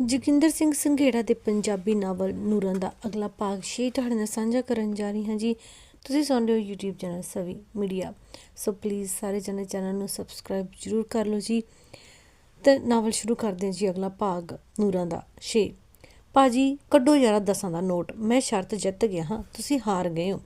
ਜੋਗਿੰਦਰ ਸਿੰਘ ਸੰਘੇੜਾ ਦੇ ਪੰਜਾਬੀ ਨਾਵਲ ਨੂਰਾਂ ਦਾ ਅਗਲਾ ਭਾਗ ਛੇ ਤੁਹਾਡੇ ਨਾਲ ਸਾਂਝਾ ਕਰਨ ਜਾ ਰਹੀ ਹਾਂ ਜੀ। ਤੁਸੀਂ ਸੁਣ ਰਹੇ ਹੋ YouTube channel Savi media. So please ਸਾਰੇ ਜਣੇ ਚੈਨਲ ਨੂੰ ਸਬਸਕ੍ਰਾਈਬ ਜਰੂਰ ਕਰ ਲਓ ਜੀ। ਤੇ ਨਾਵਲ ਸ਼ੁਰੂ ਕਰਦੇ ਹਾਂ ਜੀ ਅਗਲਾ ਭਾਗ ਨੂਰਾਂ ਦਾ ਛੇ। ਪਾਜੀ ਕੱਢੋ ਯਾਰਾ ਦਸਾਂ ਦਾ ਨੋਟ। ਮੈਂ ਸ਼ਰਤ ਜਿੱਤ ਗਿਆ ਹਾਂ, ਤੁਸੀਂ ਹਾਰ ਗਏ ਹੋ।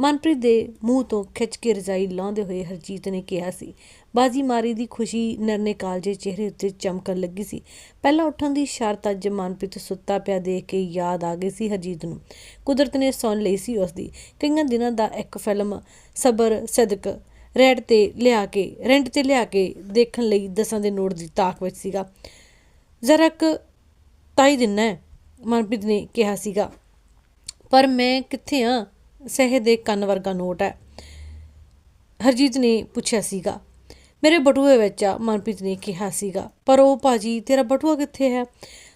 ਮਨਪ੍ਰੀਤ ਦੇ ਮੂੰਹ ਤੋਂ ਖਿੱਚ ਕੇ ਰਜਾਈ ਲਾਉਂਦੇ ਹੋਏ ਹਰਜੀਤ ਨੇ ਕਿਹਾ ਸੀ, ਬਾਜੀ ਮਾਰੀ ਦੀ ਖੁਸ਼ੀ ਨਰਨੇ ਕਾਲਜੇ ਚਿਹਰੇ ਉੱਤੇ ਚਮਕਣ ਲੱਗੀ ਸੀ। ਪਹਿਲਾਂ ਉੱਠਣ ਦੀ ਸ਼ਰਤ ਅੱਜ ਮਨਪ੍ਰੀਤ ਸੁੱਤਾ ਪਿਆ ਦੇਖ ਕੇ ਯਾਦ ਆ ਗਈ ਸੀ ਹਰਜੀਤ ਨੂੰ। ਕੁਦਰਤ ਨੇ ਸੁਣ ਲਈ ਸੀ ਉਸ ਦੀ। ਕਈਆਂ ਦਿਨਾਂ ਦਾ ਇੱਕ ਫਿਲਮ ਸਬਰ ਸਦਕ ਰੈਡ ਤੇ ਲਿਆ ਕੇ, ਰੈਂਟ ਤੇ ਲਿਆ ਕੇ ਦੇਖਣ ਲਈ ਦਸਾਂ ਦੇ ਨੋਟ ਦੀ ਤਾਕ ਵਿੱਚ ਸੀਗਾ। ਜ਼ਰਾ ਕੁ ਤਾਈ ਦਿਨ ਹੈ, ਮਨਪ੍ਰੀਤ ਨੇ ਕਿਹਾ ਸੀਗਾ। ਪਰ ਮੈਂ ਕਿੱਥੇ ਆ? ਸਹੇ ਦੇ ਕੰਨ ਵਰਗਾ ਨੋਟ ਹੈ। ਹਰਜੀਤ ਨੇ ਪੁੱਛਿਆ ਸੀਗਾ, ਮੇਰੇ ਬਟੂਏ ਵਿੱਚ ਆ, ਮਨਪ੍ਰੀਤ ਨੇ ਕਿਹਾ ਸੀਗਾ, ਪਰ ਉਹ ਭਾਜੀ, ਤੇਰਾ ਬਟੂਆ ਕਿੱਥੇ ਹੈ?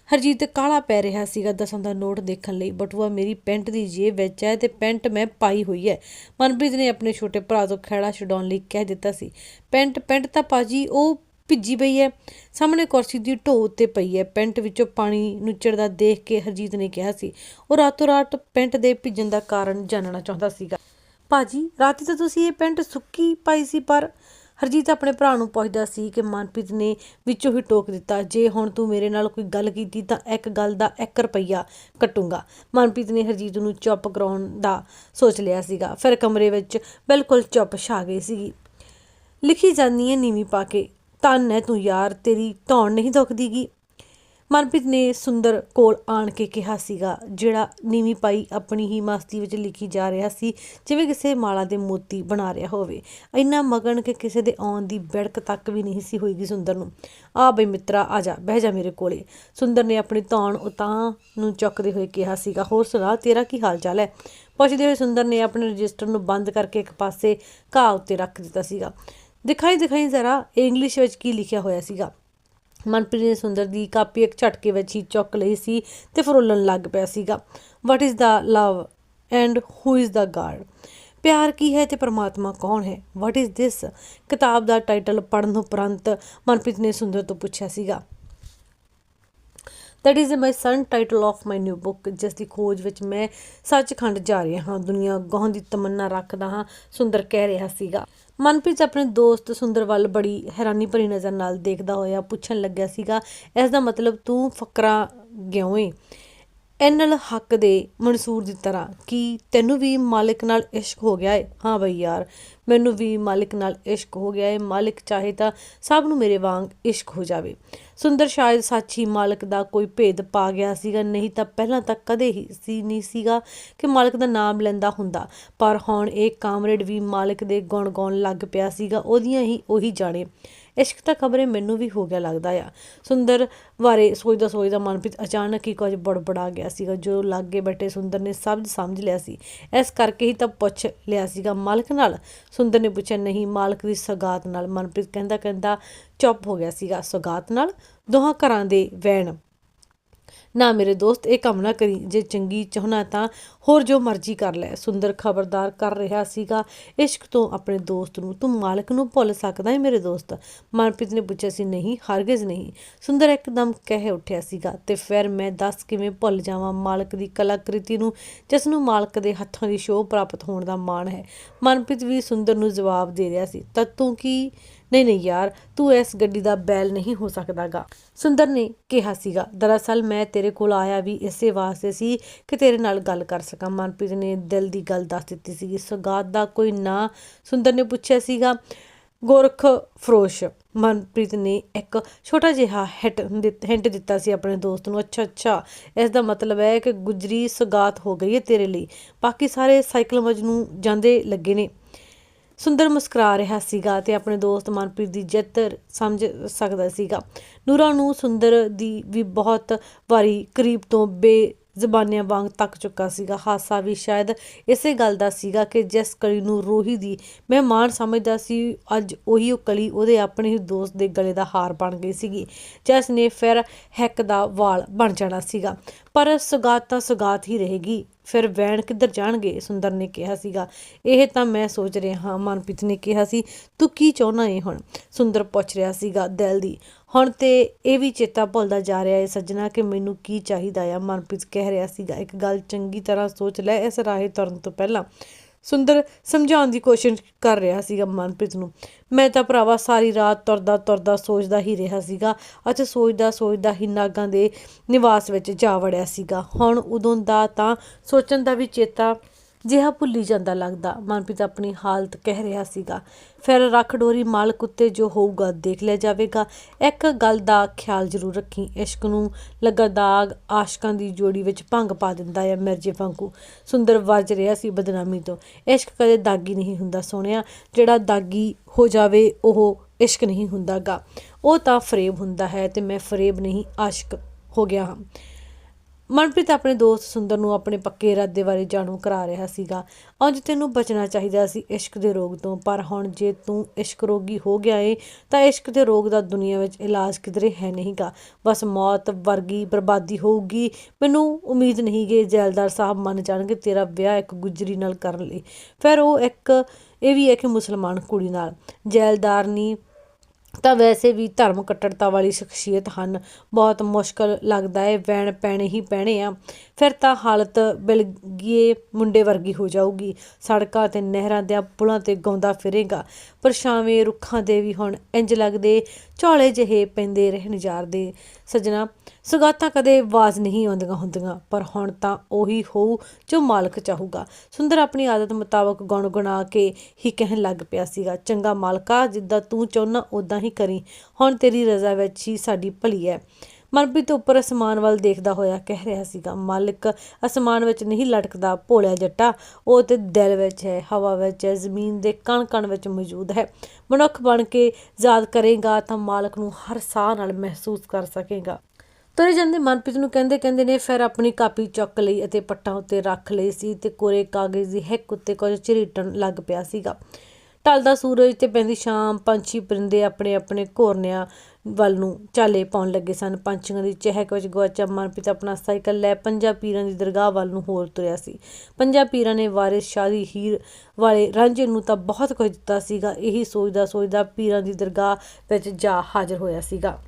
ਹਰਜੀਤ ਕਾਲਾ ਪੈ ਰਿਹਾ ਸੀਗਾ ਦਸਾਂ ਦਾ ਨੋਟ ਦੇਖਣ ਲਈ, ਬਟੂਆ ਮੇਰੀ ਪੈਂਟ ਦੀ ਜੇਬ ਵਿੱਚ ਹੈ ਤੇ ਪੈਂਟ ਮੈਂ ਪਾਈ ਹੋਈ ਹੈ। ਮਨਪ੍ਰੀਤ ਨੇ ਆਪਣੇ ਛੋਟੇ ਭਰਾ ਤੋਂ ਖਹਿੜਾ ਛਡਾਉਣ ਲਈ ਕਹਿ ਦਿੱਤਾ ਸੀ, ਪੈਂਟ ਪੈਂਟ ਤਾਂ ਭਾਜੀ, ਉਹ ਭਿੱਜੀ ਪਈ ਹੈ। ਸਾਹਮਣੇ ਕੁਰਸੀ ਦੀ ਢੋ ਉੱਤੇ ਪਈ ਹੈ। ਪੈਂਟ ਵਿੱਚੋਂ ਪਾਣੀ ਨੁੱਚੜਦਾ ਦੇਖ ਕੇ ਹਰਜੀਤ ਨੇ ਕਿਹਾ ਸੀ, ਉਹ ਰਾਤੋਂ ਰਾਤ ਪੈਂਟ ਦੇ ਭਿੱਜਣ ਦਾ ਕਾਰਨ ਜਾਣਨਾ ਚਾਹੁੰਦਾ ਸੀਗਾ। ਭਾਜੀ, ਰਾਤੀ ਤਾਂ ਤੁਸੀਂ ਇਹ ਪੈਂਟ ਸੁੱਕੀ ਪਾਈ ਸੀ, ਪਰ ਹਰਜੀਤ ਆਪਣੇ ਭਰਾ ਨੂੰ ਪੁੱਛਦਾ ਸੀ ਕਿ ਮਨਪ੍ਰੀਤ ਨੇ ਵਿੱਚੋਂ ਹੀ ਟੋਕ ਦਿੱਤਾ, ਜੇ ਹੁਣ ਤੂੰ ਮੇਰੇ ਨਾਲ ਕੋਈ ਗੱਲ ਕੀਤੀ ਤਾਂ ਇੱਕ ਗੱਲ ਦਾ 1 ਰੁਪਈਆ ਕੱਟੂੰਗਾ। ਮਨਪ੍ਰੀਤ ਨੇ ਹਰਜੀਤ ਨੂੰ ਚੁੱਪ ਕਰਾਉਣ ਦਾ ਸੋਚ ਲਿਆ ਸੀਗਾ। ਫਿਰ ਕਮਰੇ ਵਿੱਚ ਬਿਲਕੁਲ ਚੁੱਪ ਛਾ ਗਈ ਸੀਗੀ। ਲਿਖੀ ਜਾਂਦੀ ਹੈ ਨੀਵੀਂ ਪਾ ਕੇ ਧੰਨ ਹੈ ਤੂੰ ਯਾਰ, ਤੇਰੀ ਧੌਣ ਨਹੀਂ ਦੁਖਦੀਗੀ। ਮਨਪ੍ਰੀਤ ਨੇ ਸੁੰਦਰ ਕੋਲ ਆਣ ਕੇ ਕਿਹਾ ਸੀਗਾ, ਜਿਹੜਾ ਨੀਵੀਂ ਪਾਈ ਆਪਣੀ ਹੀ ਮਸਤੀ ਵਿੱਚ ਲਿਖੀ ਜਾ ਰਿਹਾ ਸੀ, ਜਿਵੇਂ ਕਿਸੇ ਮਾਲਾ ਦੇ ਮੋਤੀ ਬਣਾ ਰਿਹਾ ਹੋਵੇ। ਇੰਨਾ ਮਗਨ ਕਿ ਕਿਸੇ ਦੇ ਆਉਣ ਦੀ ਬਿੜਕ ਤੱਕ ਵੀ ਨਹੀਂ ਸੀ ਹੋਈਗੀ ਸੁੰਦਰ ਨੂੰ। ਆ ਬਈ ਮਿੱਤਰਾ, ਆ ਜਾ, ਬਹਿ ਜਾ ਮੇਰੇ ਕੋਲੇ। ਸੁੰਦਰ ਨੇ ਆਪਣੀ ਧੌਣ ਉਤਾਂ ਨੂੰ ਚੁੱਕਦੇ ਹੋਏ ਕਿਹਾ ਸੀਗਾ, ਹੋਰ ਸੁਣਾ, ਤੇਰਾ ਕੀ ਹਾਲ ਚਾਲ ਹੈ? ਪੁੱਛਦੇ ਹੋਏ ਸੁੰਦਰ ਨੇ ਆਪਣੇ ਰਜਿਸਟਰ ਨੂੰ ਬੰਦ ਕਰਕੇ ਇੱਕ ਪਾਸੇ ਘਾਹ ਉੱਤੇ ਰੱਖ ਦਿੱਤਾ ਸੀਗਾ। ਦਿਖਾਈ ਦਿਖਾਈ ਜ਼ਰਾ ਇੰਗਲਿਸ਼ ਵਿੱਚ ਕੀ ਲਿਖਿਆ ਹੋਇਆ ਸੀਗਾ। ਮਨਪ੍ਰੀਤ ਨੇ ਸੁੰਦਰ ਦੀ ਕਾਪੀ ਇੱਕ ਝਟਕੇ ਵਿੱਚ ਹੀ ਚੁੱਕ ਲਈ ਸੀ ਤੇ ਫਰੋਲਣ ਲੱਗ ਪਿਆ ਸੀਗਾ। What is the love and who is the god ਪਿਆਰ ਕੀ ਹੈ ਤੇ ਪਰਮਾਤਮਾ ਕੌਣ ਹੈ? ਵਾਟ ਇਜ਼ ਦਿਸ ਕਿਤਾਬ ਦਾ ਟਾਈਟਲ ਪੜ੍ਹਨ ਉਪਰੰਤ ਮਨਪ੍ਰੀਤ ਨੇ ਸੁੰਦਰ ਤੋਂ ਪੁੱਛਿਆ ਸੀਗਾ। That is my son title of my new book ਜਿਸ ਦੀ ਖੋਜ ਵਿੱਚ ਮੈਂ ਸੱਚਖੰਡ ਜਾ ਰਿਹਾ ਹਾਂ। ਦੁਨੀਆ ਗਾਉਣ ਦੀ ਤਮੰਨਾ ਰੱਖਦਾ ਹਾਂ, ਸੁੰਦਰ ਕਹਿ ਰਿਹਾ ਸੀਗਾ। ਮਨਪ੍ਰੀਤ ਆਪਣੇ ਦੋਸਤ ਸੁੰਦਰ ਵੱਲ ਬੜੀ ਹੈਰਾਨੀ ਭਰੀ ਨਜ਼ਰ ਨਾਲ ਦੇਖਦਾ ਹੋਇਆ ਪੁੱਛਣ ਲੱਗਿਆ ਸੀਗਾ, ਇਸ ਦਾ ਮਤਲਬ ਤੂੰ ਫਕਰਾ ਗਿਉਂ ਏ ਐਨਲ ਹੱਕ ਦੇ ਮਨਸੂਰ ਦੀ ਤਰ੍ਹਾਂ, ਕਿ ਤੈਨੂੰ ਵੀ ਮਾਲਿਕ ਨਾਲ ਇਸ਼ਕ ਹੋ ਗਿਆ ਏ? ਹਾਂ ਬਈ ਯਾਰ ਮੈਨੂੰ ਵੀ ਮਾਲਿਕ ਨਾਲ ਇਸ਼ਕ ਹੋ ਗਿਆ ਹੈ ਮਾਲਿਕ ਚਾਹੇ ਤਾਂ ਸਭ ਨੂੰ ਮੇਰੇ ਵਾਂਗ ਇਸ਼ਕ ਹੋ ਜਾਵੇ। ਸੁੰਦਰ ਸ਼ਾਇਦ ਸਾਚੀ ਮਾਲਕ ਦਾ ਕੋਈ ਭੇਦ ਪਾ ਗਿਆ ਸੀਗਾ, ਨਹੀਂ ਤਾਂ ਪਹਿਲਾਂ ਤਾਂ ਕਦੇ ਹੀ ਸੀ ਨਹੀਂ ਸੀਗਾ ਕਿ ਮਾਲਕ ਦਾ ਨਾਮ ਲੈਂਦਾ ਹੁੰਦਾ। ਪਰ ਹੁਣ ਇਹ ਕਾਮਰੇਡ ਵੀ ਮਾਲਕ ਦੇ ਗੁਣ ਗਾਉਣ ਲੱਗ ਪਿਆ ਸੀਗਾ, ਉਹਦੀਆਂ ਹੀ ਉਹੀ ਜਾਣੇ। ਇਸ਼ਕ ਤਾਂ ਖਬਰੇ ਮੈਨੂੰ ਵੀ ਹੋ ਗਿਆ ਲੱਗਦਾ ਆ। ਸੁੰਦਰ ਬਾਰੇ ਸੋਚਦਾ ਸੋਚਦਾ ਮਨਪ੍ਰੀਤ ਅਚਾਨਕ ਹੀ ਕੁਝ ਬੜਬੜਾ ਗਿਆ ਸੀਗਾ, ਜੋ ਲਾਗੇ ਬੈਠੇ ਸੁੰਦਰ ਨੇ ਸਭ ਸਮਝ ਲਿਆ ਸੀ। ਇਸ ਕਰਕੇ ਹੀ ਤਾਂ ਪੁੱਛ ਲਿਆ ਸੀਗਾ ਮਾਲਕ ਨਾਲ ਸੁੰਦਰ ਨੇ ਪੁੱਛਿਆ ਨਹੀਂ, ਮਾਲਕ ਦੀ ਸਗਾਤ ਨਾਲ ਮਨਪ੍ਰੀਤ ਕਹਿੰਦਾ ਕਹਿੰਦਾ ਚੁੱਪ ਹੋ ਗਿਆ ਸੀਗਾ। ਸਗਾਤ ਨਾਲ ਦੋਹਾਂ ਘਰਾਂ ਦੇ ਵੈਣ ਨਾ ਮੇਰੇ ਦੋਸਤ, ਇਹ ਕੰਮ ਨਾ ਕਰੀ, ਜੇ ਚੰਗੀ ਚਾਹਨਾ ਤਾਂ ਹੋਰ ਜੋ ਮਰਜ਼ੀ ਕਰ ਲੈ। ਸੁੰਦਰ ਖਬਰਦਾਰ ਕਰ ਰਿਹਾ ਸੀਗਾ। ਇਸ਼ਕ ਤੋਂ ਆਪਣੇ ਦੋਸਤ ਨੂੰ, ਤੂੰ ਮਾਲਕ ਨੂੰ ਭੁੱਲ ਸਕਦਾ ਹੈ ਮੇਰੇ ਦੋਸਤ। ਮਨਪ੍ਰੀਤ ਨੇ ਪੁੱਛਿਆ ਸੀ, ਨਹੀਂ, ਹਰਗਿਜ਼ ਨਹੀਂ। ਸੁੰਦਰ ਇੱਕਦਮ ਕਹਿ ਉੱਠਿਆ ਸੀਗਾ ਤੇ ਫਿਰ ਮੈਂ ਦੱਸ ਕਿਵੇਂ ਭੁੱਲ ਜਾਵਾਂ ਮਾਲਕ ਦੀ ਕਲਾਕ੍ਰਿਤੀ ਨੂੰ, ਜਿਸ ਨੂੰ ਮਾਲਕ ਦੇ ਹੱਥਾਂ ਦੀ ਸ਼ੋਅ ਪ੍ਰਾਪਤ ਹੋਣ ਦਾ ਮਾਣ ਹੈ। ਮਨਪ੍ਰੀਤ ਵੀ ਸੁੰਦਰ ਨੂੰ ਜਵਾਬ ਦੇ ਰਿਹਾ ਸੀ ਤਦ ਤੂੰ ਕੀ ਨਹੀਂ ਨਹੀਂ ਯਾਰ, ਤੂੰ ਇਸ ਗੱਡੀ ਦਾ ਬੈਲ ਨਹੀਂ ਹੋ ਸਕਦਾਗਾ। ਸੁੰਦਰ ਨੇ ਕਿਹਾ ਸੀਗਾ, ਦਰਅਸਲ ਮੈਂ ਤੇਰੇ ਕੋਲ ਆਇਆ ਵੀ ਇਸੇ ਵਾਸਤੇ ਸੀ ਕਿ ਤੇਰੇ ਨਾਲ ਗੱਲ ਕਰ ਸਕਾਂ। ਮਨਪ੍ਰੀਤ ਨੇ ਦਿਲ ਦੀ ਗੱਲ ਦੱਸ ਦਿੱਤੀ ਸੀਗੀ। ਸਗਾਤ ਦਾ ਕੋਈ ਨਾਂ, ਸੁੰਦਰ ਨੇ ਪੁੱਛਿਆ ਸੀਗਾ, ਗੋਰਖ ਫਰੋਸ਼। ਮਨਪ੍ਰੀਤ ਨੇ ਇੱਕ ਛੋਟਾ ਜਿਹਾ ਹਿੱਟ ਹਿੰਟ ਦਿੱਤਾ ਸੀ ਆਪਣੇ ਦੋਸਤ ਨੂੰ, ਅੱਛਾ ਅੱਛਾ, ਇਸ ਦਾ ਮਤਲਬ ਹੈ ਕਿ ਗੁਜਰੀ ਸਗਾਤ ਹੋ ਗਈ ਹੈ ਤੇਰੇ ਲਈ। ਬਾਕੀ ਸਾਰੇ ਸਾਈਕਲ ਮਜਨੂੰ ਜਾਂਦੇ ਲੱਗੇ ਨੇ। ਸੁੰਦਰ ਮੁਸਕਰਾ ਰਿਹਾ ਸੀਗਾ ਤੇ ਆਪਣੇ ਦੋਸਤ ਮਨਪ੍ਰੀਤ ਦੀ ਜਿੱਤ ਸਮਝ ਸਕਦਾ ਸੀਗਾ। ਨੂਰਾ ਨੂੰ ਸੁੰਦਰ ਦੀ ਵੀ ਬਹੁਤ ਵਾਰੀ ਕਰੀਬ ਤੋਂ ਬੇ ਜ਼ਬਾਨੀਆਂ ਵਾਂਗ ਤੱਕ ਚੁੱਕਾ ਸੀਗਾ। ਹਾਸਾ ਵੀ ਸ਼ਾਇਦ ਇਸੇ ਗੱਲ ਦਾ ਸੀਗਾ ਕਿ ਜਿਸ ਕਲੀ ਨੂੰ ਰੋਹੀ ਦੀ ਮਹਿਮਾਨ ਸਮਝਦਾ ਸੀ, ਅੱਜ ਉਹੀ ਉਹ ਕਲੀ ਉਹਦੇ ਆਪਣੇ ਹੀ ਦੋਸਤ ਦੇ ਗਲੇ ਦਾ ਹਾਰ ਬਣ ਗਈ ਸੀਗੀ, ਜਿਸ ਨੇ ਫਿਰ ਹੈਕ ਦਾ ਵਾਲ ਬਣ ਜਾਣਾ ਸੀਗਾ। ਪਰ ਸੁਗਾਤ ਤਾਂ ਸੁਗਾਤ ਹੀ ਰਹੇਗੀ। ਫਿਰ ਵੈਣ ਕਿੱਧਰ ਜਾਣਗੇ? ਸੁੰਦਰ ਨੇ ਕਿਹਾ ਸੀਗਾ। ਇਹ ਤਾਂ ਮੈਂ ਸੋਚ ਰਿਹਾ ਹਾਂ, ਮਨਪ੍ਰੀਤ ਨੇ ਕਿਹਾ ਸੀ, ਤੂੰ ਕੀ ਚਾਹੁੰਦਾ ਏ ਹੁਣ? ਸੁੰਦਰ ਪੁੱਛ ਰਿਹਾ ਸੀਗਾ ਦਿਲ ਦੀ। ਹੁਣ ਤੇ ਇਹ ਵੀ ਚੇਤਾ ਭੁੱਲਦਾ ਜਾ ਰਿਹਾ ਏ ਸੱਜਣਾ ਕਿ ਮੈਨੂੰ ਕੀ ਚਾਹੀਦਾ ਆ, ਮਨਪ੍ਰੀਤ ਕਹਿ ਰਿਹਾ ਸੀਗਾ। ਇੱਕ ਗੱਲ ਚੰਗੀ ਤਰ੍ਹਾਂ ਸੋਚ ਲੈ, ਇਸ ਰਾਹੇ ਤੁਰਨ ਤੋਂ ਪਹਿਲਾਂ। ਸੁੰਦਰ ਸਮਝਾਉਣ ਦੀ ਕੋਸ਼ਿਸ਼ ਕਰ ਰਿਹਾ ਸੀਗਾ ਮਨਪ੍ਰੀਤ ਨੂੰ। ਮੈਂ ਤਾਂ ਭਰਾਵਾ ਸਾਰੀ ਰਾਤ ਤੁਰਦਾ ਤੁਰਦਾ ਸੋਚਦਾ ਹੀ ਰਿਹਾ ਸੀਗਾ ਅਤੇ ਸੋਚਦਾ ਸੋਚਦਾ ਹੀ ਨਾਗਾਂ ਦੇ ਨਿਵਾਸ ਵਿੱਚ ਜਾ ਵੜਿਆ ਸੀਗਾ। ਹੁਣ ਉਦੋਂ ਦਾ ਤਾਂ ਸੋਚਣ ਦਾ ਵੀ ਚੇਤਾ ਜਿਹਾ ਭੁੱਲੀ ਜਾਂਦਾ ਲੱਗਦਾ। ਮਨਪ੍ਰੀਤ ਆਪਣੀ ਹਾਲਤ ਕਹਿ ਰਿਹਾ ਸੀਗਾ। ਫਿਰ ਰੱਖ ਡੋਰੀ ਮਾਲਕ ਉੱਤੇ ਜੋ ਹੋਊਗਾ ਦੇਖ ਲਿਆ ਜਾਵੇਗਾ। ਇੱਕ ਗੱਲ ਦਾ ਖਿਆਲ ਜ਼ਰੂਰ ਰੱਖੀ। ਇਸ਼ਕ ਨੂੰ ਲੱਗਾ ਦਾਗ ਆਸ਼ਕਾਂ ਦੀ ਜੋੜੀ ਵਿੱਚ ਭੰਗ ਪਾ ਦਿੰਦਾ ਹੈ ਮਿਰਜੇ ਵਾਂਗੂ। ਸੁੰਦਰ ਵੱਜ ਰਿਹਾ ਸੀ ਬਦਨਾਮੀ ਤੋਂ। ਇਸ਼ਕ ਕਦੇ ਦਾਗੀ ਨਹੀਂ ਹੁੰਦਾ ਸੋਹਣਿਆ। ਜਿਹੜਾ ਦਾਗੀ ਹੋ ਜਾਵੇ, ਉਹ ਇਸ਼ਕ ਨਹੀਂ ਹੁੰਦਾਗਾ। ਉਹ ਤਾਂ ਫਰੇਬ ਹੁੰਦਾ ਹੈ ਤੇ ਮੈਂ ਫਰੇਬ ਨਹੀਂ, ਆਸ਼ਕ ਹੋ ਗਿਆ ਹਾਂ। ਮਨਪ੍ਰੀਤ ਆਪਣੇ ਦੋਸਤ ਸੁੰਦਰ ਨੂੰ ਆਪਣੇ ਪੱਕੇ ਇਰਾਦੇ ਬਾਰੇ ਜਾਣੂ ਕਰਾ ਰਿਹਾ ਸੀਗਾ। ਅੱਜ ਤੈਨੂੰ ਬਚਣਾ ਚਾਹੀਦਾ ਸੀ ਇਸ਼ਕ ਦੇ ਰੋਗ ਤੋਂ, ਪਰ ਹੁਣ ਜੇ ਤੂੰ ਇਸ਼ਕ ਰੋਗੀ ਹੋ ਗਿਆ ਏ, ਤਾਂ ਇਸ਼ਕ ਦੇ ਰੋਗ ਦਾ ਦੁਨੀਆ ਵਿੱਚ ਇਲਾਜ ਕਿਧਰੇ ਹੈ ਨਹੀਂਗਾ। ਬਸ ਮੌਤ ਵਰਗੀ ਬਰਬਾਦੀ ਹੋਊਗੀ। ਮੈਨੂੰ ਉਮੀਦ ਨਹੀਂ ਕਿ ਜੈਲਦਾਰ ਸਾਹਿਬ ਮੰਨ ਜਾਣਗੇ ਤੇਰਾ ਵਿਆਹ ਇੱਕ ਗੁਜਰੀ ਨਾਲ ਕਰਨ ਲਈ। ਫਿਰ ਉਹ ਇੱਕ, ਇਹ ਵੀ ਹੈ ਕਿ ਮੁਸਲਮਾਨ ਕੁੜੀ ਨਾਲ। ਜੈਲਦਾਰਨੀ ਤਾਂ ਵੈਸੇ ਵੀ ਧਰਮ ਕੱਟੜਤਾ ਵਾਲੀ ਸ਼ਖਸੀਅਤ ਹਨ। ਬਹੁਤ ਮੁਸ਼ਕਲ ਲੱਗਦਾ ਹੈ ਵੈਣ ਪੈਣੇ ਹੀ ਪੈਣੇ ਆ। ਫਿਰ ਤਾਂ ਹਾਲਤ ਬਿਲਗੀਏ ਮੁੰਡੇ ਵਰਗੀ ਹੋ ਜਾਊਗੀ। ਸੜਕਾਂ ਤੇ ਨਹਿਰਾਂ ਦੇ ਪੁਲਾਂ ਤੇ ਗਾਉਂਦਾ ਫਿਰੇਗਾ। ਪਰਛਾਵੇਂ ਰੁੱਖਾਂ ਦੇ ਵੀ ਹੁਣ ਇੰਜ ਲੱਗਦੇ, ਝੋਲੇ ਜਿਹੇ ਪੈਂਦੇ ਰਹਿਣ ਜਾਰਦੇ। ਸਜਣਾ ਸੁਗਾਤਾਂ ਕਦੇ ਆਵਾਜ਼ ਨਹੀਂ ਆਉਂਦੀਆਂ ਹੁੰਦੀਆਂ, ਪਰ ਹੁਣ ਤਾਂ ਉਹੀ ਹੋਊ ਜੋ ਮਾਲਕ ਚਾਹੂਗਾ। ਸੁੰਦਰ ਆਪਣੀ ਆਦਤ ਮੁਤਾਬਕ ਗੁਣਗੁਣਾ ਕੇ ਹੀ ਕਹਿਣ ਲੱਗ ਪਿਆ ਸੀਗਾ, ਚੰਗਾ ਮਾਲਕਾ, ਜਿੱਦਾਂ ਤੂੰ ਚਾਹੁੰਨਾ ਉਦਾਂ ਹੀ ਕਰੀ। ਹੁਣ ਤੇਰੀ ਰਜ਼ਾ ਵਿੱਚ ਹੀ ਸਾਡੀ ਭਲੀ ਹੈ ਮਨਪ੍ਰੀਤ ਉੱਪਰ ਅਸਮਾਨ ਵੱਲ ਦੇਖਦਾ ਹੋਇਆ ਕਹਿ ਰਿਹਾ ਸੀਗਾ, ਮਾਲਕ ਅਸਮਾਨ ਵਿੱਚ ਨਹੀਂ ਲਟਕਦਾ, ਭੋਲਿਆ ਜੱਟਾ, ਉਹ ਤੇ ਦਿਲ ਵਿੱਚ ਹੈ, ਹਵਾ ਵਿੱਚ ਹੈ, ਜ਼ਮੀਨ ਦੇ ਕਣ ਕਣ ਵਿੱਚ ਮੌਜੂਦ ਹੈ। ਮਨੁੱਖ ਬਣ ਕੇ ਯਾਦ ਕਰੇਗਾ ਤਾਂ ਮਾਲਕ ਨੂੰ ਹਰ ਸਾਹ ਨਾਲ ਮਹਿਸੂਸ ਕਰ ਸਕੇਗਾ। ਤੁਰੇ ਜਾਂਦੇ ਮਨਪ੍ਰੀਤ ਨੂੰ ਕਹਿੰਦੇ ਕਹਿੰਦੇ ਨੇ, ਫਿਰ ਆਪਣੀ ਕਾਪੀ ਚੁੱਕ ਲਈ ਅਤੇ ਪੱਟਾਂ ਉੱਤੇ ਰੱਖ ਲਈ ਸੀ ਤੇ ਕੋਰੇ ਕਾਗਜ਼ ਦੀ ਹਿੱਕ ਉੱਤੇ ਕੁਝ ਝਰੀਟਣ ਲੱਗ ਪਿਆ ਸੀਗਾ। ਢਲਦਾ ਸੂਰਜ ਤੇ ਪੈਂਦੀ ਸ਼ਾਮ, ਪੰਛੀ ਪਰਿੰਦੇ ਆਪਣੇ ਆਪਣੇ ਘੋਰਨਿਆਂ ਵੱਲ ਨੂੰ ਚਾਲੇ ਪਾਉਣ ਲੱਗੇ ਸਨ। ਪੰਛੀਆਂ ਦੀ ਚਹਿਕ ਵਿੱਚ ਗਵਾਚਾ ਮਨਪ੍ਰੀਤ ਆਪਣਾ ਸਾਈਕਲ ਲੈ ਪੰਜਾ ਪੀਰਾਂ ਦੀ ਦਰਗਾਹ ਵੱਲ ਨੂੰ ਹੋਰ ਤੁਰਿਆ ਸੀ। ਪੰਜਾ ਪੀਰਾਂ ਨੇ ਵਾਰਿਸ ਸ਼ਾਦੀ ਹੀਰ ਵਾਲੇ ਰਾਂਝੇ ਨੂੰ ਤਾਂ ਬਹੁਤ ਕੁਝ ਦਿੱਤਾ ਸੀਗਾ। ਇਹੀ ਸੋਚਦਾ ਸੋਚਦਾ ਪੀਰਾਂ ਦੀ ਦਰਗਾਹ ਵਿੱਚ ਜਾ ਹਾਜ਼ਰ ਹੋਇਆ ਸੀਗਾ।